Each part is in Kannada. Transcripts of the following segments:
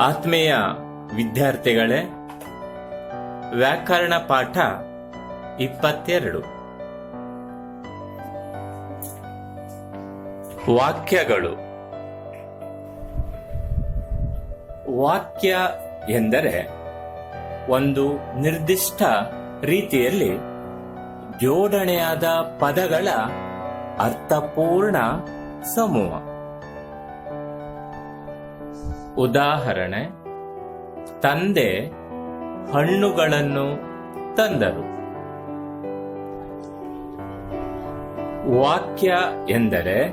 ಆತ್ಮೀಯ ವಿದ್ಯಾರ್ಥಿಗಳೇ, ವ್ಯಾಕರಣ ಪಾಠ ಇಪ್ಪತ್ತೆರಡು. ವಾಕ್ಯಗಳು. ವಾಕ್ಯ ಎಂದರೆ ಒಂದು ನಿರ್ದಿಷ್ಟ ರೀತಿಯಲ್ಲಿ ಜೋಡಣೆಯಾದ ಪದಗಳ ಅರ್ಥಪೂರ್ಣ ಸಮೂಹ. ಉದಾಹರಣೆ, ತಂದೆ ಹಣ್ಣುಗಳನ್ನು ತಂದರು. ವಾಕ್ಯ ಎಂದರೆ,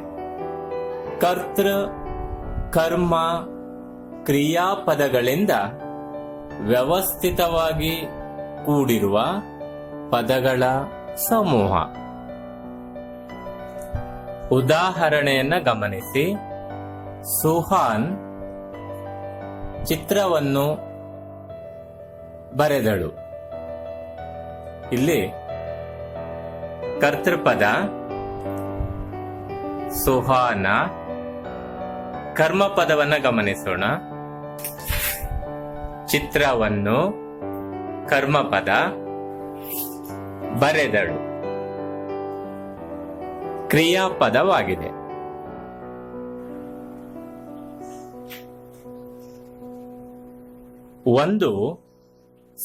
ಕರ್ತೃ, ಕರ್ಮ, ಕ್ರಿಯಾಪದಗಳಿಂದ ವ್ಯವಸ್ಥಿತವಾಗಿ ಕೂಡಿರುವ ಪದಗಳ ಸಮೂಹ. ಉದಾಹರಣೆಯನ್ನ ಗಮನಿಸಿ. ಸುಹಾನ್ ಚಿತ್ರವನ್ನು ಬರೆದಳು. ಇಲ್ಲಿ ಕರ್ತೃಪದ ಸುಹಾನ ಕರ್ಮಪದವನ್ನು ಗಮನಿಸೋಣ. ಚಿತ್ರವನ್ನು ಕರ್ಮಪದ ಬರೆದಳು. ಕ್ರಿಯಾಪದವಾಗಿದೆ. ಒಂದು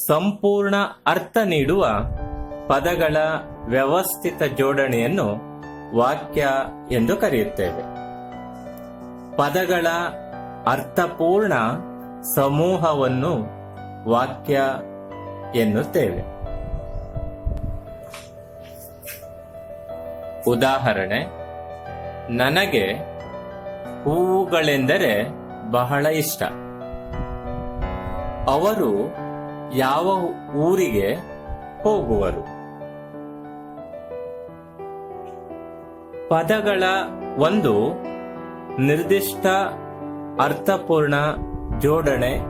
ಸಂಪೂರ್ಣ ಅರ್ಥ ನೀಡುವ ಪದಗಳ ವ್ಯವಸ್ಥಿತ ಜೋಡಣೆಯನ್ನು ವಾಕ್ಯ ಎಂದು ಕರೆಯುತ್ತೇವೆ. ಪದಗಳ ಅರ್ಥಪೂರ್ಣ ಸಮೂಹವನ್ನು ವಾಕ್ಯ ಎನ್ನುತ್ತೇವೆ. ಉದಾಹರಣೆ, ನನಗೆ ಹೂವುಗಳೆಂದರೆ ಬಹಳ ಇಷ್ಟ. ಅವರು ಯಾವ ಊರಿಗೆ ಹೋಗುವರು? ಪದಗಳ ಒಂದು ನಿರ್ದಿಷ್ಟ ಅರ್ಥಪೂರ್ಣ ಜೋಡಣೆ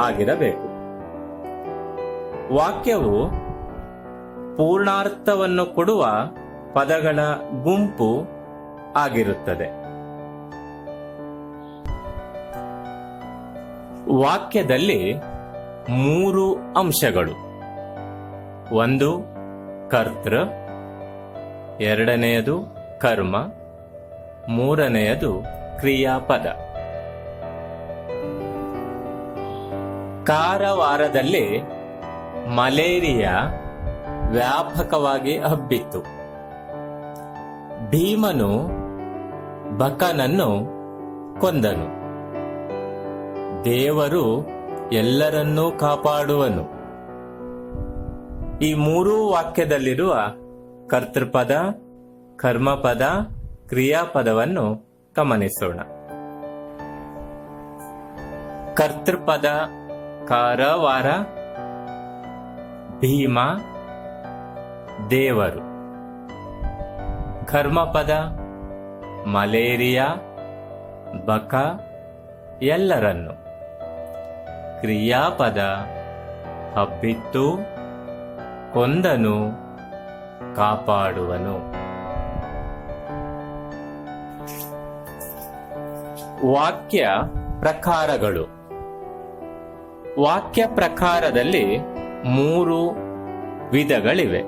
ಆಗಿರಬೇಕು. ವಾಕ್ಯವು ಪೂರ್ಣಾರ್ಥವನ್ನು ಕೊಡುವ ಪದಗಳ ಗುಂಪು ಆಗಿರುತ್ತದೆ. ವಾಕ್ಯದಲ್ಲಿ ಮೂರು ಅಂಶಗಳು. ಒಂದು, ಕರ್ತೃ. ಎರಡನೆಯದು, ಕರ್ಮ. ಮೂರನೆಯದು, ಕ್ರಿಯಾಪದ. ಕಾರವಾರದಲ್ಲಿ ಮಲೇರಿಯಾ ವ್ಯಾಪಕವಾಗಿ ಹಬ್ಬಿತ್ತು. ಭೀಮನು ಬಕನನ್ನು ಕೊಂದನು. ದೇವರು ಎಲ್ಲರನ್ನೂ ಕಾಪಾಡುವನು. ಈ ಮೂರೂ ವಾಕ್ಯದಲ್ಲಿರುವ ಕರ್ತೃಪದ, ಕರ್ಮಪದ, ಕ್ರಿಯಾಪದವನ್ನು ಗಮನಿಸೋಣ. ಕರ್ತೃಪದ, ಕಾರವಾರ, ಭೀಮ, ದೇವರು. ಕರ್ಮಪದ, ಮಲೇರಿಯಾ, ಬಕ, ಎಲ್ಲರನ್ನು. ಕ್ರಿಯಾಪದ ಹಬ್ಬಿತ್ತು ಕೊಂದನು, ಕಾಪಾಡುವನು. ವಾಕ್ಯ ಪ್ರಕಾರಗಳು. ವಾಕ್ಯ ಪ್ರಕಾರದಲ್ಲಿ ಮೂರು ವಿಧಗಳಿವೆ.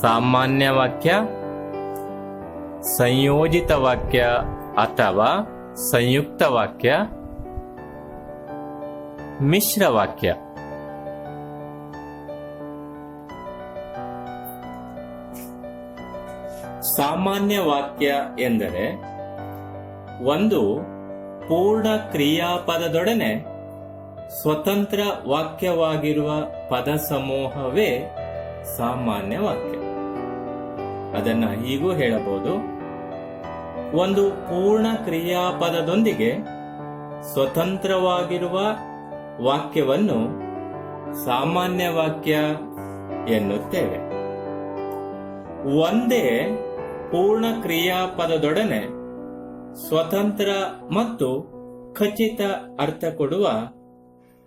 ಸಾಮಾನ್ಯ ವಾಕ್ಯ, ಸಂಯೋಜಿತ ವಾಕ್ಯ ಅಥವಾ ಸಂಯುಕ್ತ ವಾಕ್ಯ ಮಿಶ್ರ ವಾಕ್ಯ. ಸಾಮಾನ್ಯ ವಾಕ್ಯ ಎಂದರೆ ಒಂದು ಪೂರ್ಣ ಕ್ರಿಯಾಪದದೊಡನೆ ಸ್ವತಂತ್ರ ವಾಕ್ಯವಾಗಿರುವ ಪದ ಸಮೂಹವೇ ಸಾಮಾನ್ಯ ವಾಕ್ಯ. ಅದನ್ನ ಹೀಗೂ ಹೇಳಬಹುದು. ಒಂದು ಪೂರ್ಣ ಕ್ರಿಯಾಪದದೊಂದಿಗೆ ಸ್ವತಂತ್ರವಾಗಿರುವ ವಾಕ್ಯವನ್ನು ಸಾಮಾನ್ಯ ವಾಕ್ಯ ಎನ್ನುತ್ತೇವೆ. ಒಂದೇ ಪೂರ್ಣ ಕ್ರಿಯಾಪದದೊಡನೆ ಸ್ವತಂತ್ರ ಮತ್ತು ಖಚಿತ ಅರ್ಥ ಕೊಡುವ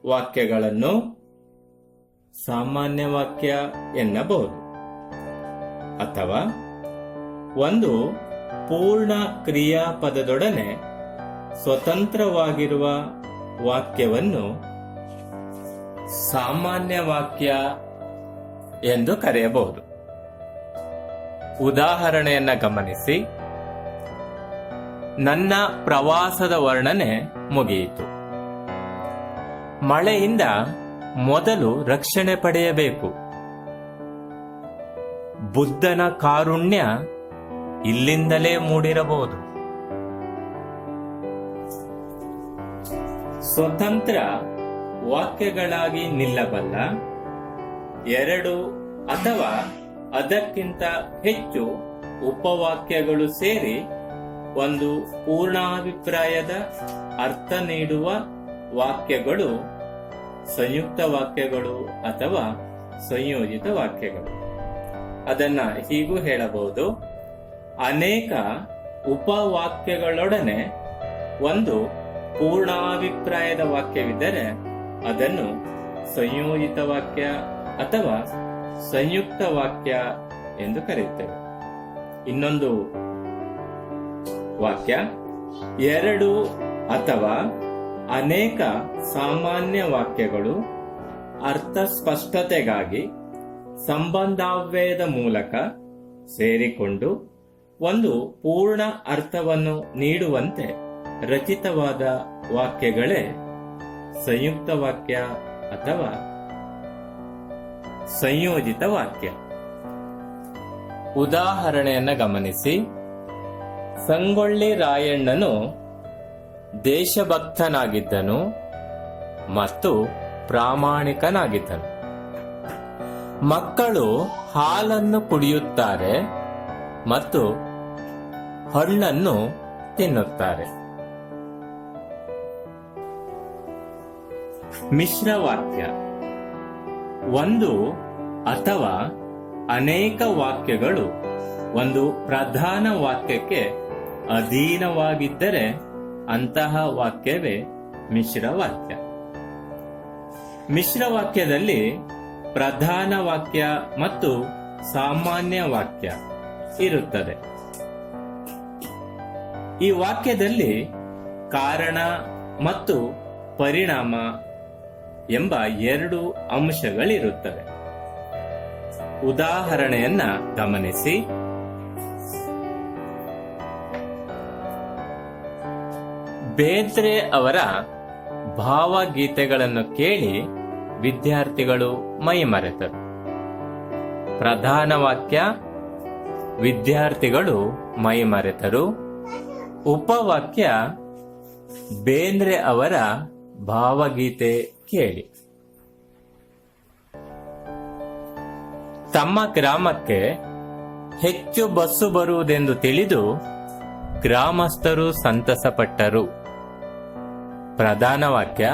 ವಾಕ್ಯಗಳನ್ನು ಸಾಮಾನ್ಯ ವಾಕ್ಯ ಎನ್ನಬಹುದು. ಅಥವಾ ಒಂದು ಪೂರ್ಣ ಕ್ರಿಯಾಪದದೊಡನೆ ಸ್ವತಂತ್ರವಾಗಿರುವ ವಾಕ್ಯವನ್ನು ಸಾಮಾನ್ಯ ವಾಕ್ಯ ಎಂದು ಕರೆಯಬಹುದು. ಉದಾಹರಣೆಯನ್ನ ಗಮನಿಸಿ. ನನ್ನ ಪ್ರವಾಸದ ವರ್ಣನೆ ಮುಗಿಯಿತು. ಮಳೆಯಿಂದ ಮೊದಲು ರಕ್ಷಣೆ ಪಡೆಯಬೇಕು. ಬುದ್ಧನ ಕಾರುಣ್ಯ ಇಲ್ಲಿಂದಲೇ ಮೂಡಿರಬಹುದು. ಸ್ವತಂತ್ರ ವಾಕ್ಯಗಳಾಗಿ ನಿಲ್ಲಬಲ್ಲ, ಎರಡು ಅಥವಾ ಅದಕ್ಕಿಂತ ಹೆಚ್ಚು ಉಪವಾಕ್ಯಗಳು ಸೇರಿ ಒಂದು ಪೂರ್ಣಾಭಿಪ್ರಾಯದ ಅರ್ಥ ನೀಡುವ ವಾಕ್ಯಗಳು, ಸಂಯುಕ್ತ ವಾಕ್ಯಗಳು ಅಥವಾ ಸಂಯೋಜಿತ ವಾಕ್ಯಗಳು. ಅದನ್ನ ಹೀಗೂ ಹೇಳಬಹುದು. ಅನೇಕ ಉಪವಾಕ್ಯಗಳೊಡನೆ ಒಂದು ಪೂರ್ಣಾಭಿಪ್ರಾಯದ ವಾಕ್ಯವಿದ್ದರೆ ಅದನ್ನು ಸಂಯೋಜಿತ ವಾಕ್ಯ ಅಥವಾ ಸಂಯುಕ್ತ ವಾಕ್ಯ ಎಂದು ಕರೆಯುತ್ತೇವೆ. ಇನ್ನೊಂದು ವಾಕ್ಯ, ಎರಡು ಅಥವಾ ಅನೇಕ ಸಾಮಾನ್ಯ ವಾಕ್ಯಗಳು ಅರ್ಥ ಸ್ಪಷ್ಟತೆಗಾಗಿ ಸಂಬಂಧಾವ್ಯಯದ ಮೂಲಕ ಸೇರಿಕೊಂಡು ಒಂದು ಪೂರ್ಣ ಅರ್ಥವನ್ನು ನೀಡುವಂತೆ ರಚಿತವಾದ ವಾಕ್ಯಗಳೇ ಸಂಯುಕ್ತ ವಾಕ್ಯ ಅಥವಾ ಸಂಯೋಜಿತ ವಾಕ್ಯ ಉದಾಹರಣೆಯನ್ನ ಗಮನಿಸಿ. ಸಂಗೊಳ್ಳಿ ರಾಯಣ್ಣನು ದೇಶಭಕ್ತನಾಗಿದ್ದನು ಮತ್ತು ಪ್ರಾಮಾಣಿಕನಾಗಿದ್ದನು. ಮಕ್ಕಳು ಹಾಲನ್ನು ಕುಡಿಯುತ್ತಾರೆ ಮತ್ತು ಹಣ್ಣನ್ನು ತಿನ್ನುತ್ತಾರೆ. ಮಿಶ್ರವಾಕ್ಯ. ಒಂದು ಅಥವಾ ಅನೇಕ ವಾಕ್ಯಗಳು. ಒಂದು ಪ್ರಧಾನ ವಾಕ್ಯಕ್ಕೆ ಅಧೀನವಾಗಿದ್ದರೆ ಅಂತಹ ವಾಕ್ಯವೇ ಮಿಶ್ರವಾಕ್ಯ. ಮಿಶ್ರವಾಕ್ಯದಲ್ಲಿ ಪ್ರಧಾನ ವಾಕ್ಯ ಮತ್ತು ಸಾಮಾನ್ಯ ವಾಕ್ಯ ಇರುತ್ತದೆ. ಈ ವಾಕ್ಯದಲ್ಲಿ ಕಾರಣ ಮತ್ತು ಪರಿಣಾಮ ಎಂಬ ಎರಡು ಅಂಶಗಳಿರುತ್ತವೆ. ಉದಾಹರಣೆಯನ್ನ ಗಮನಿಸಿ. ಬೇಂದ್ರೆ ಅವರ ಭಾವಗೀತೆಗಳನ್ನು ಕೇಳಿ ವಿದ್ಯಾರ್ಥಿಗಳು ಮೈಮರೆತರು. ಪ್ರಧಾನ ವಾಕ್ಯ, ವಿದ್ಯಾರ್ಥಿಗಳು ಮೈಮರೆತರು. ಉಪವಾಕ್ಯ, ಬೇಂದ್ರೆ ಅವರ ಭಾವಗೀತೆ ಕೇಳಿ. ತಮ್ಮ ಗ್ರಾಮಕ್ಕೆ ಹೆಚ್ಚು ಬಸ್ಸು ಬರುವುದೆಂದು ತಿಳಿದು ಗ್ರಾಮಸ್ಥರು ಸಂತಸಪಟ್ಟರು. ಪ್ರಧಾನ ವಾಕ್ಯ,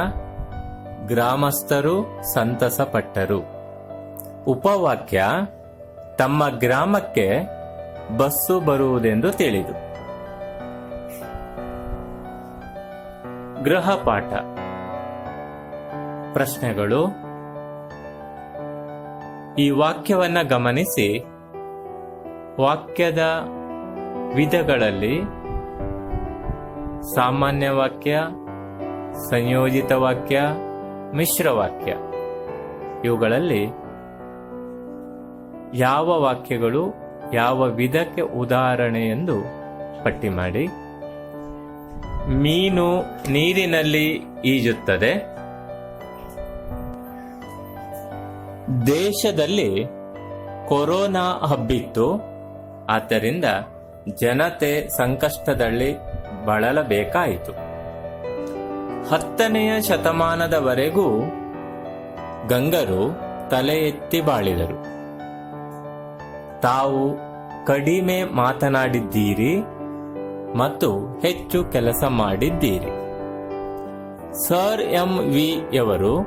ಗ್ರಾಮಸ್ಥರು ಸಂತಸಪಟ್ಟರು. ಉಪವಾಕ್ಯ, ತಮ್ಮ ಗ್ರಾಮಕ್ಕೆ ಬಸ್ಸು ಬರುವುದೆಂದು ತಿಳಿದು. ಗೃಹಪಾಠ ಪ್ರಶ್ನೆಗಳು. ಈ ವಾಕ್ಯವನ್ನ ಗಮನಿಸಿ. ವಾಕ್ಯದ ವಿಧಗಳಲ್ಲಿ ಸಾಮಾನ್ಯ ವಾಕ್ಯ, ಸಂಯೋಜಿತ ವಾಕ್ಯ, ಮಿಶ್ರ ವಾಕ್ಯ. ಇವುಗಳಲ್ಲಿ ಯಾವ ವಾಕ್ಯಗಳು ಯಾವ ವಿಧಕ್ಕೆ ಉದಾಹರಣೆ ಎಂದು ಪಟ್ಟಿ ಮಾಡಿ. ಮೀನು ನೀರಿನಲ್ಲಿ ಈಜುತ್ತದೆ. ದೇಶದಲ್ಲಿ ಕೊರೋನಾ ಹಬ್ಬಿತ್ತು. ಆದ್ದರಿಂದ ಜನತೆ ಸಂಕಷ್ಟದಲ್ಲಿ ಬಳಲಬೇಕಾಯಿತು. ಹತ್ತನೆಯ ಶತಮಾನದವರೆಗೂ ಗಂಗರು ತಲೆ ಎತ್ತಿ ಬಾಳಿದರು. ತಾವು ಕಡಿಮೆ ಮಾತನಾಡಿದ್ದೀರಿ ಮತ್ತು ಹೆಚ್ಚು ಕೆಲಸ ಮಾಡಿದ್ದೀರಿ. ಸರ್ ಎಂ ವಿ ಯವರು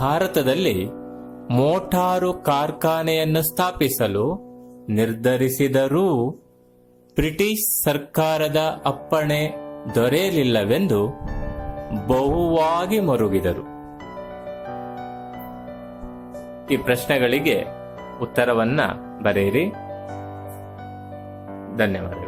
ಭಾರತದಲ್ಲಿ ಮೋಟಾರು ಕಾರ್ಖಾನೆಯನ್ನು ಸ್ಥಾಪಿಸಲು ನಿರ್ಧರಿಸಿದರೂ ಬ್ರಿಟಿಷ್ ಸರ್ಕಾರದ ಅಪ್ಪಣೆ ದೊರೆಯಲಿಲ್ಲವೆಂದು ಬಹುವಾಗಿ ಮರುಗಿದರು. ಈ ಪ್ರಶ್ನೆಗಳಿಗೆ ಉತ್ತರವನ್ನ ಬರೆಯಿರಿ. ಧನ್ಯವಾದ